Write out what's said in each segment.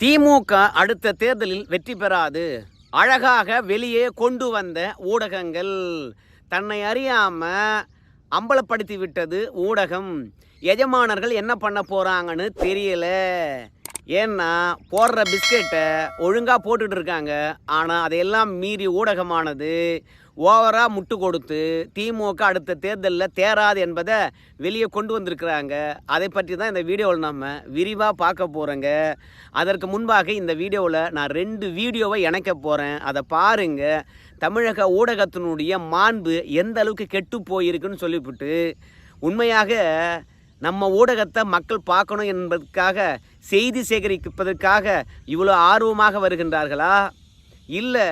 திமுக அடுத்த தேர்தலில் வெற்றி பெறாது. அழகாக வெளியே கொண்டு வந்த ஊடகங்கள் தன்னை அறியாம அம்பலப்படுத்தி விட்டது ஊடகம். எஜமானர்கள் என்ன பண்ண போறாங்கன்னு தெரியல. ஏன்னா போடுற பிஸ்கெட்டை ஒழுங்காக போட்டுட்டு இருக்காங்க. ஆனால் அதையெல்லாம் மீறி ஊடகமானது ஓவராக முட்டு கொடுத்து திமுக அடுத்த தேர்தலில் தேராது என்பதை வெளியே கொண்டு வந்திருக்கிறாங்க. அதை பற்றி தான் இந்த வீடியோவில் நம்ம விரிவாக பார்க்க போகிறோங்க அதற்கு முன்பாக இந்த வீடியோவில் நான் ரெண்டு வீடியோவை இணைக்க போகிறேன் அதை பாருங்க. தமிழக ஊடகத்தினுடைய மாண்பு எந்த அளவுக்கு கெட்டு போயிருக்குன்னு சொல்லிவிட்டு உண்மையாக நம்ம ஊடகத்தை மக்கள் பார்க்கணும் என்பதற்காக செய்தி சேகரிப்பதற்காக இவ்வளோ ஆர்வமாக வருகின்றார்களா? இல்லை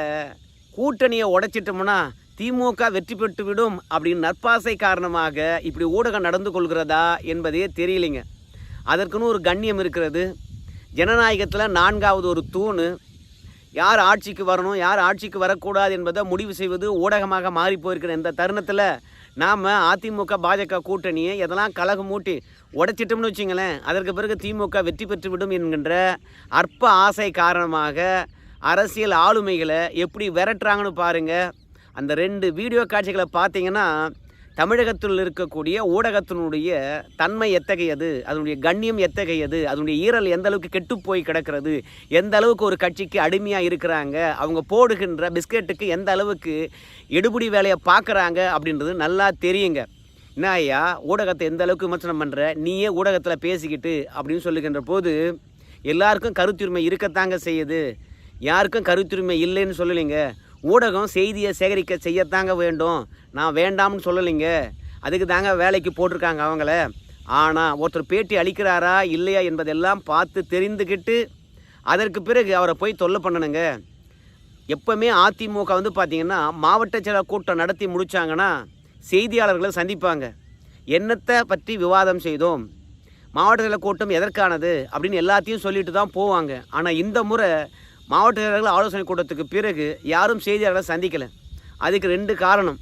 கூட்டணியை உடைச்சிட்டோம்னா திமுக வெற்றி பெற்று விடும் அப்படின்னு நற்பாசை காரணமாக இப்படி ஊடகம் நடந்து கொள்கிறதா என்பதே தெரியலைங்க. அதற்குன்னு ஒரு கண்ணியம் இருக்கிறது. ஜனநாயகத்தில் நான்காவது ஒரு தூண். யார் ஆட்சிக்கு வரணும் யார் ஆட்சிக்கு வரக்கூடாது என்பதை முடிவு செய்வது ஊடகமாக மாறி போயிருக்கிற இந்த தருணத்தில் நாம் அதிமுக பாஜக கூட்டணியை எதெல்லாம் கலகம் மூட்டி உடைச்சிட்டோம்னு வச்சுங்களேன் அதற்கு பிறகு திமுக வெற்றி பெற்று விடும் என்கின்ற அற்ப ஆசை காரணமாக அரசியல் ஆளுமைகளை எப்படி விரட்டுறாங்கன்னு பாருங்கள் அந்த ரெண்டு வீடியோ காட்சிகளை பார்த்தீங்கன்னா தமிழகத்தில் இருக்கக்கூடிய ஊடகத்தினுடைய தன்மை எத்தகையது? அதனுடைய கண்ணியம் எத்தகையது? அதனுடைய ஈரல் எந்த அளவுக்கு கெட்டு போய் கிடக்கிறது? எந்த அளவுக்கு ஒரு கட்சிக்கு அடிமையாக இருக்கிறாங்க? அவங்க போடுகின்ற பிஸ்கெட்டுக்கு எந்த அளவுக்கு எடுபடி வேலையை பார்க்குறாங்க அப்படின்றது நல்லா தெரியுங்க. என்ன ஐயா ஊடகத்தை எந்த அளவுக்கு விமர்சனம் பண்ணுற நீயே ஊடகத்தில் பேசிக்கிட்டு அப்படின்னு சொல்லுகின்ற போது எல்லாருக்கும் கருத்துரிமை இருக்கத்தாங்க செய்யுது. யாருக்கும் கருத்துரிமை இல்லைன்னு சொல்லலைங்க. ஊடகம் செய்தியை சேகரிக்க செய்யத்தாங்க வேண்டும். நான் வேண்டாம்னு சொல்லலைங்க. அதுக்கு தாங்க வேலைக்கு போட்டிருக்காங்க அவங்கள. ஆனால் ஒருத்தர் பேட்டி அளிக்கிறாரா இல்லையா என்பதெல்லாம் பார்த்து தெரிந்துக்கிட்டு அதற்கு பிறகு அவரை போய் தொல்லை பண்ணணுங்க. எப்போவுமே அதிமுக வந்து பார்த்திங்கன்னா மாவட்ட செயலர் கூட்டம் நடத்தி முடித்தாங்கன்னா செய்தியாளர்களை சந்திப்பாங்க. என்னத்தை பற்றி விவாதம் செய்தோம்? மாவட்ட செயலர் கூட்டம் எதற்கானது? அப்படின்னு எல்லாத்தையும் சொல்லிட்டு தான் போவாங்க. ஆனால் இந்த முறை மாவட்ட செயலாளர்கள் ஆலோசனை கூட்டத்துக்கு பிறகு யாரும் செய்தியாளர்களை சந்திக்கலை. அதுக்கு ரெண்டு காரணம்.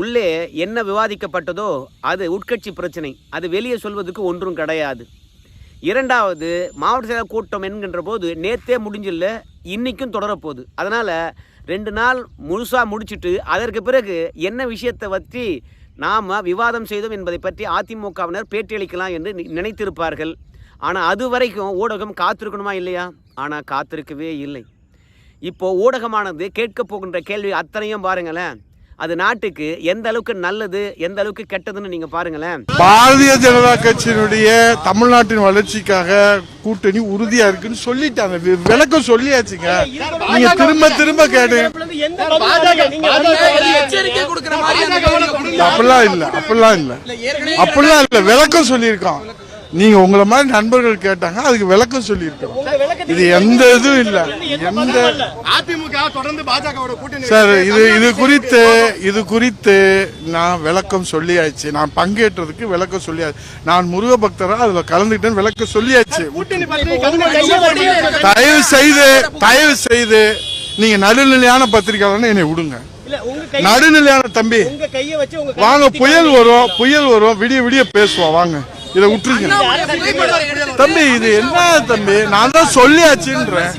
உள்ளே என்ன விவாதிக்கப்பட்டதோ அது உட்கட்சி பிரச்சனை. அது வெளியே சொல்வதற்கு ஒன்றும் கிடையாது. இரண்டாவது மாவட்ட செயலர் கூட்டம் என்கின்ற போது நேத்தே முடிஞ்சில்ல இன்றைக்கும் தொடரப்போகுது. அதனால் ரெண்டு நாள் முழுசாக முடிச்சிட்டு அதற்கு பிறகு என்ன விஷயத்தை பற்றி நாம் விவாதம் செய்தோம் என்பதை பற்றி அதிமுகவினர் பேட்டியளிக்கலாம் என்று நினைத்திருப்பார்கள். ஆனால் அது வரைக்கும் ஊடகம் காத்திருக்கணுமா இல்லையா? ஆனால் காத்திருக்கவே இல்லை. இப்போ ஊடகமானது கேட்க போகின்ற கேள்வி அத்தனையும் பாருங்களேன். அது நாட்டுக்கு எந்த அளவுக்கு நல்லது எந்த அளவுக்கு கெட்டதுன்னு நீங்கள் பாருங்களேன். பாரதிய ஜனதா கட்சியினுடைய தமிழ்நாட்டின் வளர்ச்சிக்காக கூட்டணி உறுதியா இருக்குன்னு சொல்லிட்டாங்க. விளக்கம் சொல்லியாச்சுங்க. நீங்க திரும்ப திரும்ப கேட்டு. அப்படிலாம் இல்ல அப்படிலாம் இல்ல. அப்படிலாம் இல்ல விளக்கம் சொல்லியிருக்கோம். நீங்க உங்களை மாதிரி நண்பர்கள் கேட்டாங்க அதுக்கு விளக்கம் சொல்லியிருக்கோம் இது எந்த இதுவும் இல்ல. எந்த அதிமுக தொடர்ந்து பாஜகவோட கூட்டணி சார் இது இது குறித்து இது குறித்து நான் விளக்கம் சொல்லியாச்சு. நான் பங்கேற்றதுக்கு விளக்கம் சொல்லியாச்சு நான் முருக பக்தரா அதுல கலந்துக்கிட்டேன் விளக்கம் சொல்லியாச்சு. தயவு செய்து தயவு செய்து நீங்க நடுநிலையான பத்திரிகையாளர்னு என்னை விடுங்க. இல்ல உங்க கை நடுநிலையான தம்பி. உங்க கையை வச்சு உங்க வாங்க புயல் வரும் புயல் வரும் விடிய விடிய பேசுவோம் வாங்க. இதை விட்டுருங்க. தம்பி இது என்ன தம்பி? நான் தான் சொல்லியாச்சுன்றேன்.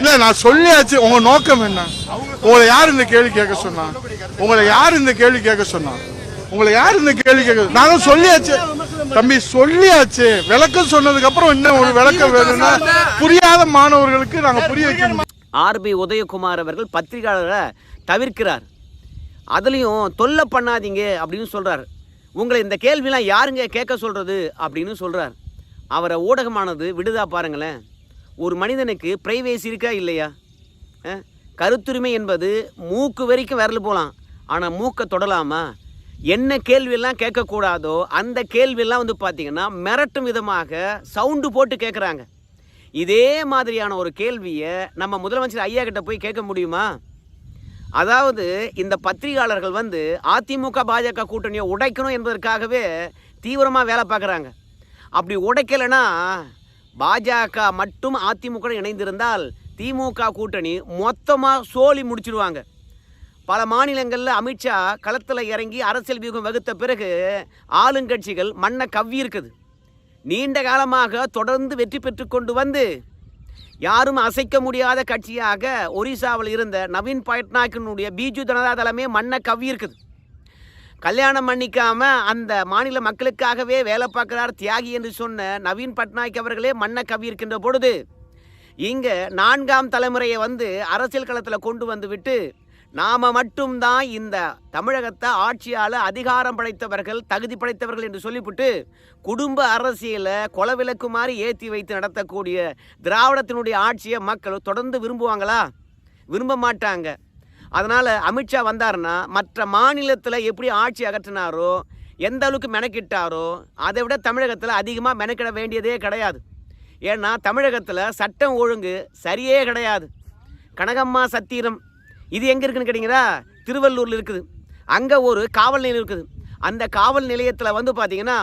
இல்ல நான் சொல்லியாச்சு. உங்க நோக்கம் என்ன? உங்களை யார் இந்த கேள்வி கேட்க சொன்னா? உங்களை யார் இந்த கேள்வி கேட்க சொன்னா? உங்களை யார் இந்த கேள்வி கேட்க நாங்க சொல்லியாச்சு. தம்பி சொல்லியாச்சு. விளக்கம் சொன்னதுக்கு அப்புறம் என்ன ஒரு விளக்கம் வேணும்னா புரியாத மாணவர்களுக்கு நாங்க புரிய வைக்கணும் ஆர்பி உதயகுமார் அவர்கள் பத்திரிகையாளரை தவிர்க்கிறார். அதுலேயும் தொல்லை பண்ணாதீங்க அப்படின்னு சொல்கிறார் உங்களை இந்த கேள்விலாம் யாருங்க கேட்க சொல்கிறது அப்படின்னு சொல்கிறார் அவரை ஊடகமானது விடுதா பாருங்களேன். ஒரு மனிதனுக்கு ப்ரைவேசி இருக்கா இல்லையா? கருத்துரிமை என்பது மூக்கு வரைக்கும் விரல் போகலாம் ஆனால் மூக்கை தொடலாமா? என்ன கேள்வியெல்லாம் கேட்கக்கூடாதோ அந்த கேள்வியெல்லாம் வந்து பார்த்திங்கன்னா மிரட்டும் விதமாக சவுண்டு போட்டு கேட்குறாங்க இதே மாதிரியான ஒரு கேள்வியை நம்ம முதலமைச்சர் ஐயா கிட்ட போய் கேட்க முடியுமா? அதாவது இந்த பத்திரிகையாளர்கள் வந்து அதிமுக பாஜக கூட்டணியை உடைக்கணும் என்பதற்காகவே தீவிரமாக வேலை பார்க்குறாங்க. அப்படி உடைக்கலைன்னா பாஜக மட்டும் அதிமுக இணைந்திருந்தால் திமுக கூட்டணி மொத்தமாக சோழி முடிச்சிடுவாங்க. பல மாநிலங்களில் அமித்ஷா களத்தில் இறங்கி அரசியல் வியூகம் வகுத்த பிறகு ஆளுங்கட்சிகள் மண்ணை கவ்வி இருக்குது. நீண்ட காலமாக தொடர்ந்து வெற்றி பெற்று கொண்டு வந்து யாரும் அசைக்க முடியாத கட்சியாக ஒரிசாவில் இருந்த நவீன் பட்நாயக்கினுடைய பிஜு ஜனதா தளமே மண்ணை கவ்வி இருக்குது. கல்யாணம் பண்ணிக்காம அந்த மாநில மக்களுக்காகவே வேலை பார்க்கிறார் தியாகி என்று சொன்ன நவீன் பட்நாயக் அவர்களே மண்ணை கவி இருக்கின்ற பொழுது இங்கே நான்காம் தலைமுறையை வந்து அரசியல் களத்தில் கொண்டு வந்து விட்டு நாம மட்டும்தான் இந்த தமிழகத்தை ஆட்சியால் அதிகாரம் படைத்தவர்கள் தகுதி படைத்தவர்கள் என்று சொல்லிவிட்டு குடும்ப அரசியலை குலவிலக்கு மாதிரி ஏற்றி வைத்து நடத்தக்கூடிய திராவிடத்தினுடைய ஆட்சியை மக்கள் தொடர்ந்து விரும்புவாங்களா? விரும்ப மாட்டாங்க. அதனால் அமித்ஷா வந்தாருன்னா மற்ற மாநிலத்தில் எப்படி ஆட்சி அகற்றினாரோ எந்த அளவுக்கு மெனக்கிட்டாரோ அதை விட தமிழகத்தில் அதிகமாக மெனக்கிட வேண்டியதே கிடையாது. ஏன்னா தமிழகத்தில் சட்டம் ஒழுங்கு சரியே கிடையாது. கனகம்மா சத்திரம் இது எங்கே இருக்குன்னு கேட்டிங்கன்னா திருவள்ளூரில் இருக்குது. அங்கே ஒரு காவல் நிலையம் இருக்குது. அந்த காவல் நிலையத்தில் வந்து பார்த்தீங்கன்னா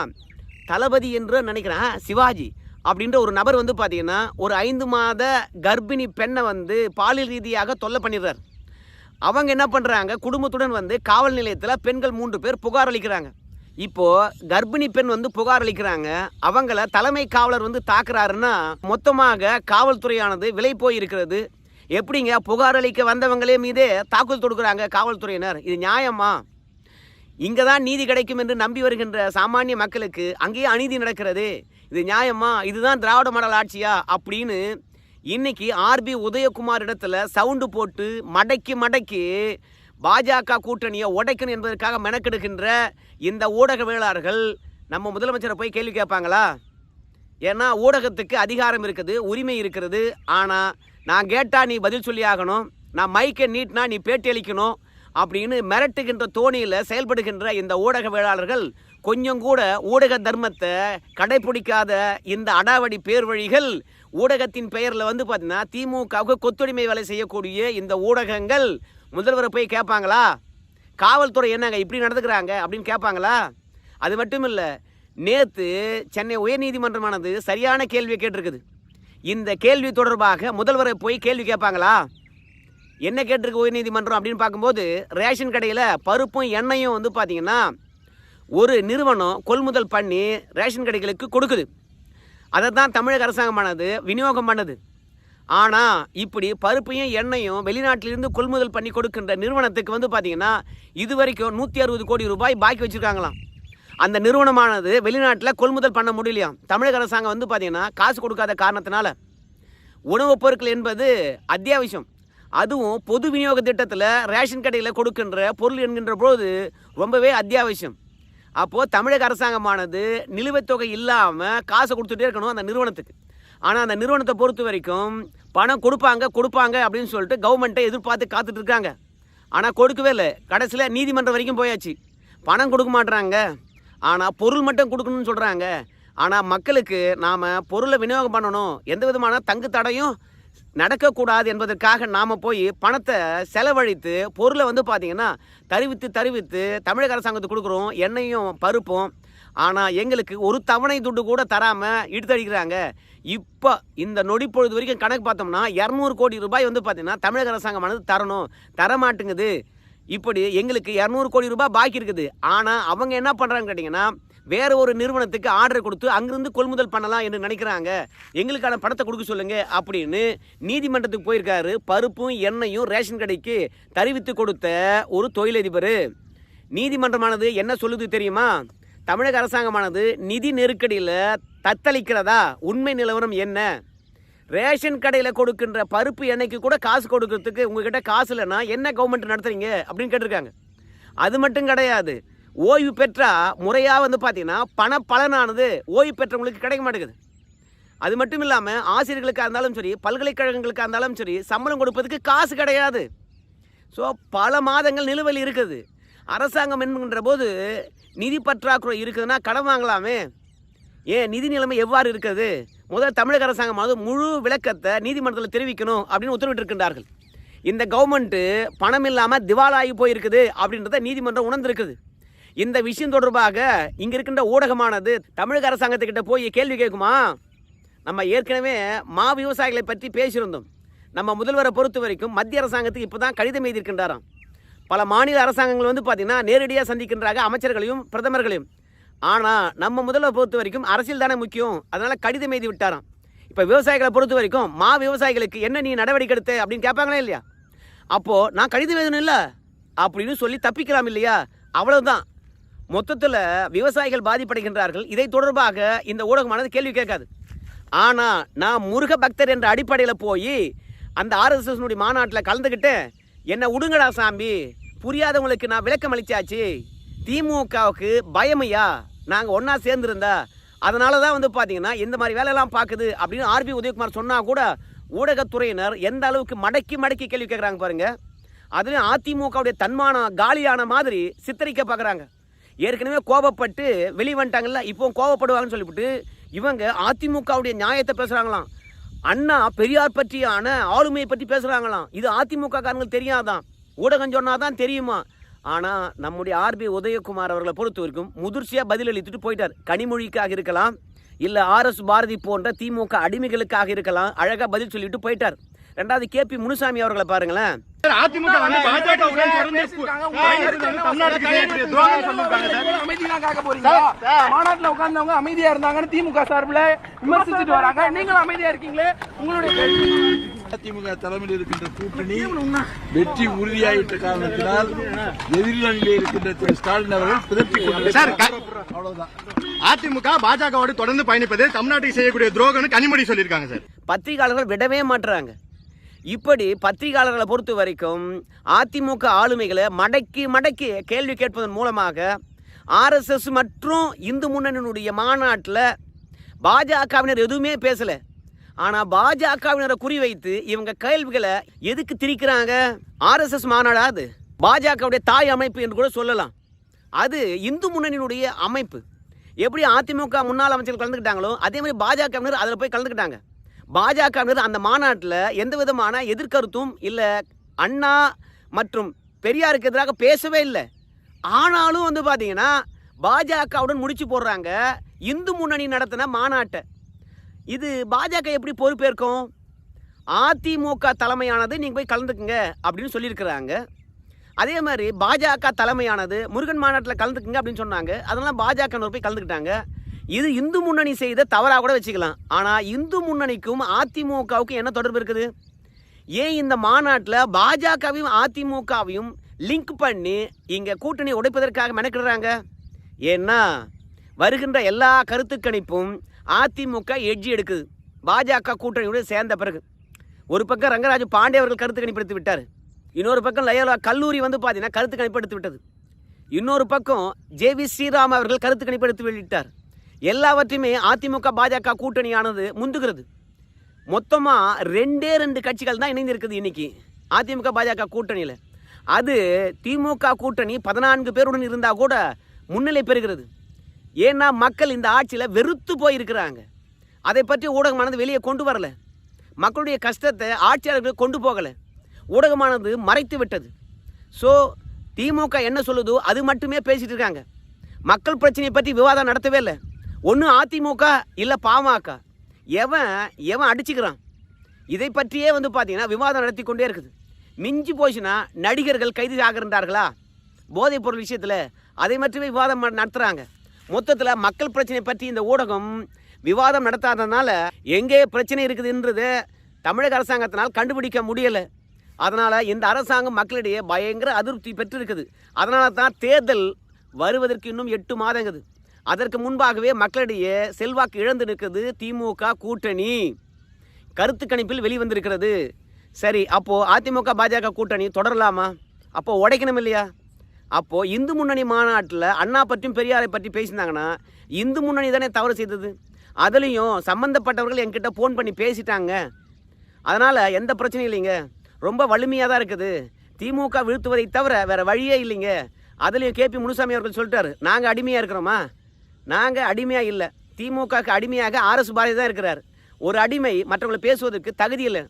தளபதி என்று நினைக்கிறேன் சிவாஜி அப்படின்ற ஒரு நபர் வந்து பார்த்தீங்கன்னா ஒரு ஐந்து மாத கர்ப்பிணி பெண்ணை வந்து பாலியல் ரீதியாக தொல்லை பண்ணிடுறார். அவங்க என்ன பண்ணுறாங்க குடும்பத்துடன் வந்து காவல் நிலையத்தில் பெண்கள் மூன்று பேர் புகார் அளிக்கிறாங்க. இப்போ கர்ப்பிணி பெண் வந்து புகார் அளிக்கிறாங்க. அவங்கள தலைமை காவலர் வந்து தாக்குறாருன்னா மொத்தமாக காவல்துறையானது விலை போய் இருக்கிறது எப்படிங்க? புகார் அளிக்க வந்தவங்களே மீதே தாக்குதல் தொடுக்கிறாங்க காவல்துறையினர். இது நியாயமா? இங்கே தான் நீதி கிடைக்கும் என்று நம்பி வருகின்ற சாமானிய மக்களுக்கு அங்கேயே அநீதி நடக்கிறது. இது நியாயமா? இதுதான் திராவிட மாடல் ஆட்சியா? அப்படின்னு இன்னைக்கு ஆர்பி உதயகுமார் இடத்துல சவுண்டு போட்டு மடக்கி மடக்கி பாஜக கூட்டணியை உடைக்கணும் என்பதற்காக மெனக்கெடுக்கின்ற இந்த ஊடகவியலாளர்கள் நம்ம முதலமைச்சரை போய் கேள்வி கேட்பாங்களா? ஏன்னா ஊடகத்துக்கு அதிகாரம் இருக்குது உரிமை இருக்கிறது. ஆனால் நான் கேட்டால் நீ பதில் சொல்லி ஆகணும் நான் மைக்கை நீட்டினா நீ பேட்டி அளிக்கணும். அப்படின்னு மிரட்டுகின்ற தோணியில் செயல்படுகின்ற இந்த ஊடகவியலாளர்கள் கொஞ்சம் கூட ஊடக தர்மத்தை கடைபிடிக்காத இந்த அடாவடி பேர் வழிகள் ஊடகத்தின் பெயரில் வந்து பார்த்தீங்கன்னா திமுகவுக்கு கொத்துடிமை வேலை செய்யக்கூடிய இந்த ஊடகங்கள் முதல்வரை போய் கேட்பாங்களா? காவல்துறை என்னங்க இப்படி நடந்துக்கிறாங்க அப்படின்னு கேட்பாங்களா? அது மட்டும் இல்லை நேற்று சென்னை உயர்நீதிமன்றமானது சரியான கேள்வியை கேட்டிருக்குது. இந்த கேள்வி தொடர்பாக முதல்வரை போய் கேள்வி கேட்பாங்களா? என்ன கேட்டிருக்கு உயர்நீதிமன்றம் அப்படின்னு பார்க்கும்போது ரேஷன் கடையில் பருப்பும் எண்ணெயும் வந்து பார்த்தீங்கன்னா ஒரு நிறுவனம் கொள்முதல் பண்ணி ரேஷன் கடைகளுக்கு கொடுக்குது. அதை தான் தமிழக அரசாங்கமானது விநியோகம் பண்ணுது. ஆனால் இப்படி பருப்பையும் எண்ணெயும் வெளிநாட்டிலிருந்து கொள்முதல் பண்ணி கொடுக்கின்ற நிறுவனத்துக்கு வந்து பார்த்தீங்கன்னா இது வரைக்கும் நூற்றி அறுபது கோடி ரூபாய் பாக்கி வச்சுருக்காங்களாம். அந்த நிறுவனமானது வெளிநாட்டில் கொள்முதல் பண்ண முடியலையாம் தமிழக அரசாங்கம் வந்து பார்த்தீங்கன்னா காசு கொடுக்காத காரணத்தினால உணவுப் பொருட்கள் என்பது அத்தியாவசியம். அதுவும் பொது விநியோக திட்டத்தில் ரேஷன் கடையில் கொடுக்கின்ற பொருள் என்கின்ற பொழுது ரொம்பவே அத்தியாவசியம். அப்போது தமிழக அரசாங்கமானது நிலுவைத் தொகை இல்லாமல் காசை கொடுத்துட்டே இருக்கணும் அந்த நிறுவனத்துக்கு. ஆனால் அந்த நிறுவனத்தை பொறுத்த வரைக்கும் பணம் கொடுப்பாங்க கொடுப்பாங்க அப்படின்னு சொல்லிட்டு கவர்மெண்ட்டை எதிர்பார்த்து காத்துட்ருக்காங்க ஆனால் கொடுக்கவே இல்லை. கடைசியில் நீதிமன்றம் வரைக்கும் போயாச்சு. பணம் கொடுக்க மாட்றாங்க. ஆனால் பொருள் மட்டும் கொடுக்கணும்னு சொல்கிறாங்க ஆனால் மக்களுக்கு நாம் பொருளை விநியோகம் பண்ணணும். எந்த விதமான தங்கு தடையும் நடக்கக்கூடாது என்பதற்காக நாம் போய் பணத்தை செலவழித்து பொருளை வந்து பார்த்திங்கன்னா தருவித்து தருவித்து தமிழக அரசாங்கத்துக்கு கொடுக்குறோம். எண்ணெயும் பருப்பும். ஆனால் எங்களுக்கு ஒரு தவணை துண்டு கூட தராமல் இடுத்தடிக்கிறாங்க. இப்போ இந்த நொடி பொழுது வரைக்கும் கணக்கு பார்த்தோம்னா இரநூறு கோடி ரூபாய் வந்து பார்த்தீங்கன்னா தமிழக அரசாங்கமானது தரணும். தரமாட்டேங்குது. இப்படி எங்களுக்கு இரநூறு கோடி ரூபாய் பாக்கி இருக்குது. ஆனால் அவங்க என்ன பண்ணுறாங்கன்னு கேட்டிங்கன்னா வேறு ஒரு நிறுவனத்துக்கு ஆர்டர் கொடுத்து அங்கேருந்து கொள்முதல் பண்ணலாம் என்று நினைக்கிறாங்க. எங்களுக்கான பணத்தை கொடுக்க சொல்லுங்கள் அப்படின்னு நீதிமன்றத்துக்கு போயிருக்காரு. பருப்பும் எண்ணெயும் ரேஷன் கடைக்கு தெரிவித்து கொடுத்த ஒரு தொழிலதிபர். நீதிமன்றமானது என்ன சொல்லுது தெரியுமா? தமிழக அரசாங்கமானது நிதி நெருக்கடியில் தத்தளிக்கிறதா? உண்மை நிலவரம் என்ன? ரேஷன் கடையில் கொடுக்கின்ற பருப்பு எண்ணெய்க்கு கூட காசு கொடுக்கறதுக்கு உங்ககிட்ட காசு இல்லைன்னா என்ன கவர்மெண்ட் நடத்துறீங்க அப்படின்னு கேட்டிருக்காங்க. அது மட்டும் கிடையாது. ஓய்வு பெற்றா முறையாக வந்து பார்த்தீங்கன்னா பண பலனானது ஓய்வு பெற்றவங்களுக்கு கிடைக்க மாட்டேங்குது. அது மட்டும் இல்லாமல் ஆசிரியர்களுக்காக இருந்தாலும் சரி பல்கலைக்கழகங்களுக்காக இருந்தாலும் சரி சம்பளம் கொடுப்பதுக்கு காசு கிடையாது. ஸோ பல மாதங்கள் நிலுவையில் இருக்குது. அரசாங்கம் என்கின்ற போது நிதி பற்றாக்குறை இருக்குதுன்னா கடன் வாங்கலாமே. ஏன்? நிதி நிலைமை எவ்வாறு இருக்குது? முதல் தமிழக அரசாங்கமாவது முழு விளக்கத்தை நீதிமன்றத்தில் தெரிவிக்கணும் அப்படின்னு உத்தரவிட்டிருக்கின்றார்கள். இந்த கவர்மெண்ட்டு பணம் இல்லாமல் திவாலாகி போயிருக்குது அப்படின்றத நீதிமன்றம் உணர்ந்திருக்குது. இந்த விஷயம் தொடர்பாக இங்கே இருக்கின்ற ஊடகமானது தமிழக அரசாங்கத்துக்கிட்ட போய் கேள்வி கேட்குமா? நம்ம ஏற்கனவே மா விவசாயிகளை பற்றி பேசியிருந்தோம். நம்ம முதல்வரை பொறுத்த வரைக்கும் மத்திய அரசாங்கத்துக்கு இப்போ தான் கடிதம் எழுதியிருக்கின்றாராம். பல மாநில அரசாங்கங்கள் வந்து பார்த்திங்கன்னா நேரடியாக சந்திக்கின்றாங்க அமைச்சர்களையும் பிரதமர்களையும். ஆனால் நம்ம முதல்ல பொறுத்த வரைக்கும் அரசியல் தானே முக்கியம். அதனால் கடிதம் எழுதி விட்டாராம். இப்போ விவசாயிகளை பொறுத்த வரைக்கும் மா விவசாயிகளுக்கு என்ன நீ நடவடிக்கை எடுத்த அப்படின்னு கேட்பாங்களே இல்லையா? அப்போது நான் கடிதம் எழுதணும் இல்லை? அப்படின்னு சொல்லி தப்பிக்கலாம் இல்லையா? அவ்வளவுதான். மொத்தத்தில் விவசாயிகள் பாதிப்படைகின்றார்கள். இதை தொடர்பாக இந்த ஊடகமானது கேள்வி கேட்காது. ஆனால் நான் முருக பக்தர் என்ற அடிப்படையில் போய் அந்த ஆர்எஸ்எஸ்னுடைய மாநாட்டில் கலந்துக்கிட்டு என்னை விடுங்கடா சாமி. புரியாதவங்களுக்கு நான் விளக்கம் அளிச்சாச்சு திமுகவுக்கு பயமையா? நாங்கள் ஒன்றா சேர்ந்துருந்தா அதனால தான் வந்து பார்த்தீங்கன்னா இந்த மாதிரி வேலையெல்லாம் பார்க்குது அப்படின்னு ஆர்பி உதயகுமார் சொன்னால் கூட ஊடகத்துறையினர் எந்த அளவுக்கு மடக்கி மடக்கி கேள்வி கேட்குறாங்க பாருங்கள் அதுலேயும் அதிமுகவுடைய தன்மானம் காலியான மாதிரி சித்தரிக்க பார்க்குறாங்க ஏற்கனவே கோபப்பட்டு வெளியே வந்துட்டாங்கல்ல இப்போ கோபப்படுவாங்கன்னு சொல்லிவிட்டு இவங்க அதிமுகவுடைய நியாயத்தை பேசுகிறாங்களாம் அண்ணா பெரியார் பற்றியான ஆளுமையை பற்றி பேசுகிறாங்களாம் இது அதிமுக காரங்களுக்கு தெரியாதான். ஊடகம் சொன்னால் தான் தெரியுமா? ஆனால் நம்முடைய ஆர்பி உதயகுமார் அவர்களை பொறுத்த வரைக்கும் முதிர்ச்சியாக பதிலளித்துட்டு போயிட்டார். கனிமொழிக்காக இருக்கலாம் இல்லை ஆர்எஸ் பாரதி போன்ற திமுக அடிமைகளுக்காக இருக்கலாம் அழகாக பதில் சொல்லிட்டு போயிட்டார். ரெண்டாவது கேபி முனுசாமி அவர்களை பாருங்களேன். அதிமுக வந்து மாநாட்டுல உட்கார்ந்தவங்க அமைதியா இருந்தாங்கன்னு திமுக சார்பில் விமர்சிச்சுட்டு வராங்க. நீங்களும் அமைதியா இருக்கீங்களே? உங்களுடைய. அதிமுக தலைமையில் இருக்கின்ற கூட்டணி வெற்றி உறுதியாயிட்ட காரணத்தினால் எதிரிலே இருக்கின்ற திரு ஸ்டாலின் அவர்கள் பிதற்றிக் கொண்டிருக்கிறார் க- அதிமுக பாஜகவோடு தொடர்ந்து பயணிப்பது தமிழ்நாட்டுக்கு செய்யக்கூடிய துரோகம்னு கனிமொழி சொல்லியிருக்காங்க சார். பத்திரிகையாளர்கள் விடவே மாட்டுறாங்க இப்படி பத்திரிகையாளர்களை பொறுத்த வரைக்கும் அதிமுக ஆளுமைகளை மடக்கி மடக்கி கேள்வி கேட்பதன் மூலமாக ஆர்எஸ்எஸ் மற்றும் இந்து முன்னணியினுடைய மாநாட்டில் பாஜகவினர் எதுவுமே பேசலை. ஆனால் பாஜகவினரை குறிவைத்து இவங்க கேள்விகளை எதுக்கு திரிக்கிறாங்க ஆர்எஸ்எஸ் மாநாடா அது. பாஜகவுடைய தாய் அமைப்பு என்று கூட சொல்லலாம். அது இந்து முன்னணியினுடைய அமைப்பு. எப்படி அதிமுக முன்னாள் அமைச்சர்கள் கலந்துக்கிட்டாங்களோ அதே மாதிரி பாஜகவினர் அதில் போய் கலந்துக்கிட்டாங்க. பாஜகவினர் அந்த மாநாட்டில் எந்த விதமான எதிர்கருத்தும் இல்லை. அண்ணா மற்றும் பெரியாருக்கு எதிராக பேசவே இல்லை. ஆனாலும் வந்து பார்த்தீங்கன்னா பாஜகவுடன் முடிச்சு போடுறாங்க. இந்து முன்னணி நடத்தின மாநாட்டை. இது பாஜக எப்படி பொறுப்பேற்கும்? அதிமுக தலைமையானது நீங்கள் போய் கலந்துக்குங்க அப்படின்னு சொல்லியிருக்கிறாங்க. அதே மாதிரி பாஜக தலைமையானது முருகன் மாநாட்டில் கலந்துக்குங்க அப்படின்னு சொன்னாங்க. அதெல்லாம் பாஜக போய் கலந்துக்கிட்டாங்க. இது இந்து முன்னணி செய்த தவறாக கூட வச்சுக்கலாம். ஆனால் இந்து முன்னணிக்கும் அதிமுகவுக்கும் என்ன தொடர்பு இருக்குது? ஏன் இந்த மாநாட்டில் பாஜகவையும் அதிமுகவையும் லிங்க் பண்ணி இங்கே கூட்டணி உடைப்பதற்காக மெனக்கிடுறாங்க? ஏன்னா வருகின்ற எல்லா கருத்து கணிப்பும் அதிமுக எட்ஜி எடுக்குது. பாஜக கூட்டணியோடு சேர்ந்த பிறகு. ஒரு பக்கம் ரங்கராஜ் பாண்டே அவர்கள் கருத்து கணிப்பிடுத்து விட்டார். இன்னொரு பக்கம் லயோலா கல்லூரி வந்து பார்த்தீங்கன்னா கருத்து கணிப்பு விட்டது. இன்னொரு பக்கம் ஜேவி ஸ்ரீராம் அவர்கள் கருத்து கணிப்படுத்தி வெளியிட்டார். எல்லாவற்றையுமே அதிமுக பாஜக கூட்டணியானது முந்துகிறது. மொத்தமாக ரெண்டே ரெண்டு கட்சிகள் தான் இணைந்திருக்குது இன்னைக்கு. அதிமுக பாஜக கூட்டணியில். அது திமுக கூட்டணி பதினான்கு பேருடன் இருந்தால் கூட முன்னிலை பெறுகிறது. ஏன்னா மக்கள் இந்த ஆட்சியில் வெறுத்து போயிருக்கிறாங்க. அதை பற்றி ஊடகமானது வெளியே கொண்டு வரல. மக்களுடைய கஷ்டத்தை ஆட்சியாளர்கள் கொண்டு போகலை. ஊடகமானது மறைத்து விட்டது. ஸோ திமுக என்ன சொல்லுதோ அது மட்டுமே பேசிகிட்டு இருக்காங்க. மக்கள் பிரச்சனையை பற்றி விவாதம் நடத்தவே இல்லை. ஒன்று அதிமுக இல்லை பாமக. எவன் எவன் அடிச்சுக்கிறான்? இதை பற்றியே வந்து பார்த்தீங்கன்னா விவாதம் நடத்தி கொண்டே இருக்குது. மிஞ்சி போச்சுன்னா நடிகர்கள் கைது ஆகிருந்தார்களா போதைப் பொருள் விஷயத்தில் அதை மட்டுமே விவாதம் நடத்துகிறாங்க மொத்தத்தில் மக்கள் பிரச்சனை பற்றி இந்த ஊடகம் விவாதம் நடத்தாததுனால எங்கே பிரச்சனை இருக்குதுன்றது தமிழக அரசாங்கத்தினால் கண்டுபிடிக்க முடியலை. அதனால் இந்த அரசாங்கம் மக்களிடையே பயங்கர அதிருப்தி பெற்றிருக்குது. அதனால தான் தேர்தல் வருவதற்கு இன்னும் எட்டு மாதங்குது. அதற்கு முன்பாகவே மக்களிடையே செல்வாக்கு இழந்து நிற்கிறது திமுக கூட்டணி. கருத்து கணிப்பில் வெளிவந்திருக்கிறது. சரி அப்போது அதிமுக பாஜக கூட்டணி தொடரலாமா? அப்போ உடைக்கணும் இல்லையா? அப்போது இந்து முன்னணி மாநாட்டில் அண்ணா பற்றியும் பெரியாரை பற்றி பேசியிருந்தாங்கன்னா இந்து முன்னணி தானே தவறு செய்தது? அதுலேயும் சம்மந்தப்பட்டவர்கள் என்கிட்ட ஃபோன் பண்ணி பேசிட்டாங்க. அதனால் எந்த பிரச்சனையும் இல்லைங்க. ரொம்ப வலிமையாக தான் இருக்குது. திமுக வீழ்த்துவதை தவிர வேறு வழியே இல்லைங்க. அதுலேயும் கேபி முனுசாமி அவர்கள் சொல்லிட்டாரு நாங்கள் அடிமையாக இருக்கிறோமா? நாங்கள் அடிமையாக இல்லை. திமுகக்கு அடிமையாக ஆர்எஸ் பாரதி தான் இருக்கிறார். ஒரு அடிமை மற்றவங்களை பேசுவதற்கு தகுதி இல்லை.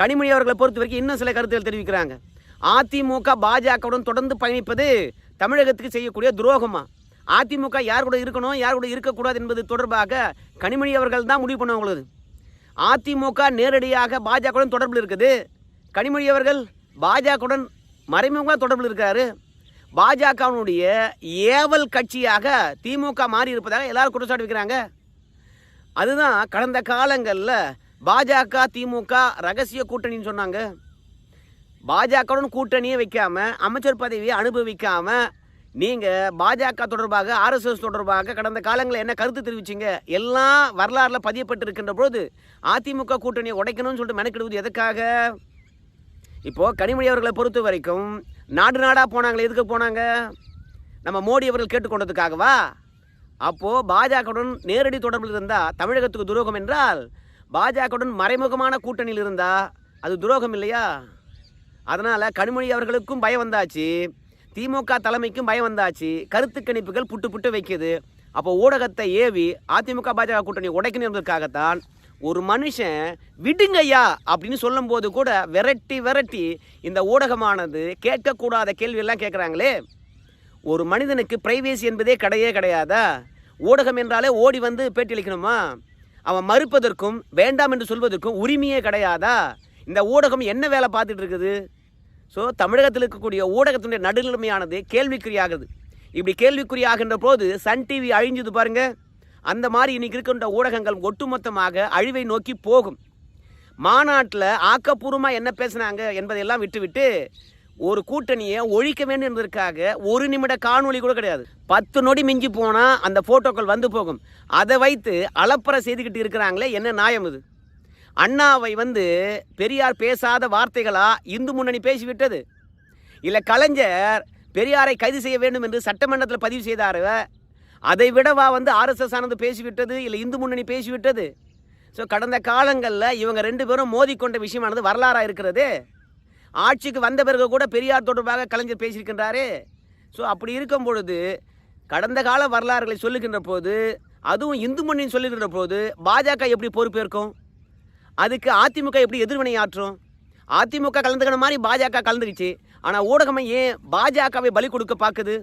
கனிமொழி அவர்களை பொறுத்த வரைக்கும் இன்னும் சில கருத்துகள் தெரிவிக்கிறாங்க. அதிமுக பாஜகவுடன் தொடர்ந்து பயணிப்பது தமிழகத்துக்கு செய்யக்கூடிய துரோகமா? அதிமுக யார் கூட இருக்கணும் யார் கூட இருக்கக்கூடாது என்பது தொடர்பாக கனிமொழி அவர்கள் தான் முடிவு பண்ணுவாங்களது அதிமுக நேரடியாக பாஜகவுடன் தொடர்பில் இருக்குது. கனிமொழி அவர்கள் பாஜகவுடன் மறைமுகமாக தொடர்பில் இருக்கிறாரு பாஜகவினுடைய ஏவல் கட்சியாக திமுக மாறி இருப்பதாக எல்லாரும் குற்றச்சாட்டு வைக்கிறாங்க. அதுதான் கடந்த காலங்களில் பாஜக திமுக ரகசிய கூட்டணின்னு சொன்னாங்க. பாஜகவுடன் கூட்டணியே வைக்காம அமைச்சர் பதவியை அனுபவிக்காம நீங்க பாஜக தொடர்பாக ஆர்எஸ்எஸ் தொடர்பாக கடந்த காலங்களில் என்ன கருத்து தெரிவிச்சிங்க? எல்லாம் வரலாறுல பதியப்பட்டிருக்கின்ற போது அதிமுக கூட்டணியை உடைக்கணும்னு சொல்லிட்டு மெனக்கிடுவது எதுக்காக இப்போ கனிமொழி அவர்களை பொறுத்த வரைக்கும் நாடு நாடா போனாங்களே எதுக்கு போனாங்க? நம்ம மோடி அவர்கள் கேட்டுக்கொண்டதுக்காகவா அப்போ பாஜகவுடன் நேரடி தொடர்பில் இருந்தா தமிழகத்துக்கு துரோகம் என்றால் பாஜகவுடன் மறைமுகமான கூட்டணியில் இருந்தா அது துரோகம் இல்லையா? அதனால் கனிமொழி அவர்களுக்கும் பயம் வந்தாச்சு. திமுக தலைமைக்கும் பயம் வந்தாச்சு. கருத்து கணிப்புகள் புட்டு புட்டு வைக்குது. அப்போ ஊடகத்தை ஏவி அதிமுக பாஜக கூட்டணி உடைக்கணும் என்பதற்காகத்தான் ஒரு மனுஷன் விடுங்கய்யா அப்படின்னு சொல்லும்போது கூட விரட்டி விரட்டி இந்த ஊடகமானது கேட்கக்கூடாத கேள்வியெல்லாம் கேட்குறாங்களே. ஒரு மனிதனுக்கு ப்ரைவேசி என்பதே கிடையே கிடையாதா? ஊடகம் என்றாலே ஓடி வந்து பேட்டி அளிக்கணுமா? அவன் மறுப்பதற்கும் வேண்டாம் என்று சொல்வதற்கும் உரிமையே கிடையாதா? இந்த ஊடகம் என்ன வேலை பார்த்துட்டு இருக்குது? ஸோ தமிழகத்தில் இருக்கக்கூடிய ஊடகத்தினுடைய நடுநிலைமையானது கேள்விக்குறியாகுது இப்படி கேள்விக்குறியாகின்ற போது சன் டிவி அழிஞ்சது பாருங்க. அந்த மாதிரி இன்னைக்கு இருக்கின்ற ஊடகங்கள் ஒட்டுமொத்தமாக அழிவை நோக்கி போகும். மாநாட்டில் ஆக்கப்பூர்வமாக என்ன பேசுனாங்க என்பதையெல்லாம் விட்டுவிட்டு ஒரு கூட்டணியை ஒழிக்க வேண்டும் என்பதற்காக ஒரு நிமிட காணொலி கூட கிடையாது. பத்து நொடி மிஞ்சி போனால் அந்த ஃபோட்டோக்கள் வந்து போகும். அதை வைத்து அலப்பறை செய்துக்கிட்டு இருக்கிறாங்களே என்ன நியாயம் இது? அண்ணாவை வந்து பெரியார் பேசாத வார்த்தைகளா இந்து முன்னணி பேசிவிட்டது. இல்லை கலைஞர் பெரியாரை கைது செய்ய வேண்டும் என்று சட்டமன்றத்தில் பதிவு செய்தார் அதை விடவா வந்து ஆர்எஸ்எஸ் ஆனது பேசிவிட்டது இல்லை இந்து முன்னணி பேசிவிட்டது? ஸோ கடந்த காலங்களில் இவங்க ரெண்டு பேரும் மோதிக்கொண்ட விஷயமானது வரலாறாக இருக்கிறது. ஆட்சிக்கு வந்த பிறகு கூட பெரியார் தொடர்பாக கலைஞர் பேசியிருக்கின்றாரு. ஸோ அப்படி இருக்கும் பொழுது கடந்த கால வரலாறுகளை சொல்லுகின்ற போது அதுவும் இந்து முன்னணி சொல்லுகின்ற போது பாஜக எப்படி பொறுப்பேற்கும்? அதுக்கு அதிமுக எப்படி எதிர்வினை ஆற்றும்? அதிமுக கலந்துக்கிற மாதிரி பாஜக கலந்துக்கிச்சு ஆனால் ஊடகமே ஏன் பாஜகவை பலி கொடுக்க பார்க்குது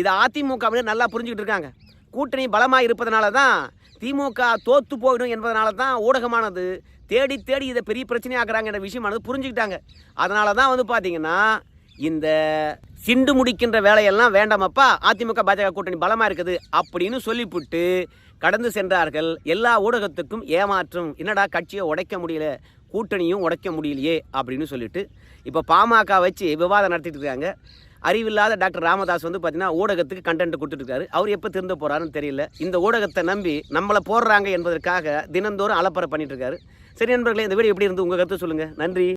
இதை அதிமுகவினர் நல்லா புரிஞ்சுக்கிட்டு இருக்காங்க. கூட்டணி பலமாக இருப்பதனால தான் திமுக தோற்று போயிடும் என்பதனால தான் ஊடகமானது தேடி தேடி இதை பெரிய பிரச்சனையாக்குறாங்க என்ற விஷயமானது புரிஞ்சுக்கிட்டாங்க. அதனால தான் வந்து பார்த்திங்கன்னா இந்த சிண்டு முடிக்கின்ற வேலையெல்லாம் வேண்டாமப்பா அதிமுக பாஜக கூட்டணி பலமாக இருக்குது அப்படின்னு சொல்லிவிட்டு கடந்து சென்றார்கள். எல்லா ஊடகத்துக்கும் ஏமாற்றம். என்னடா கட்சியை உடைக்க முடியல? கூட்டணியும் உடைக்க முடியலையே அப்படின்னு சொல்லிட்டு இப்போ பாமக வச்சு விவாதம் நடத்திட்டு இருக்காங்க. அறிவில்லாத டாக்டர் ராமதாஸ் வந்து பார்த்தீங்கன்னா ஊடகத்துக்கு கண்டென்ட் கொடுத்துட்ருக்காரு அவர் எப்போ திருந்த போகிறாருன்னு தெரியல. இந்த ஊடகத்தை நம்பி நம்மளை போடுறாங்க என்பதற்காக தினந்தோறும் அலப்பறை பண்ணிட்டு இருக்காரு. சரி நண்பர்களே இந்த வீடியோ எப்படி இருந்து உங்கள் கருத்து சொல்லுங்கள் நன்றி.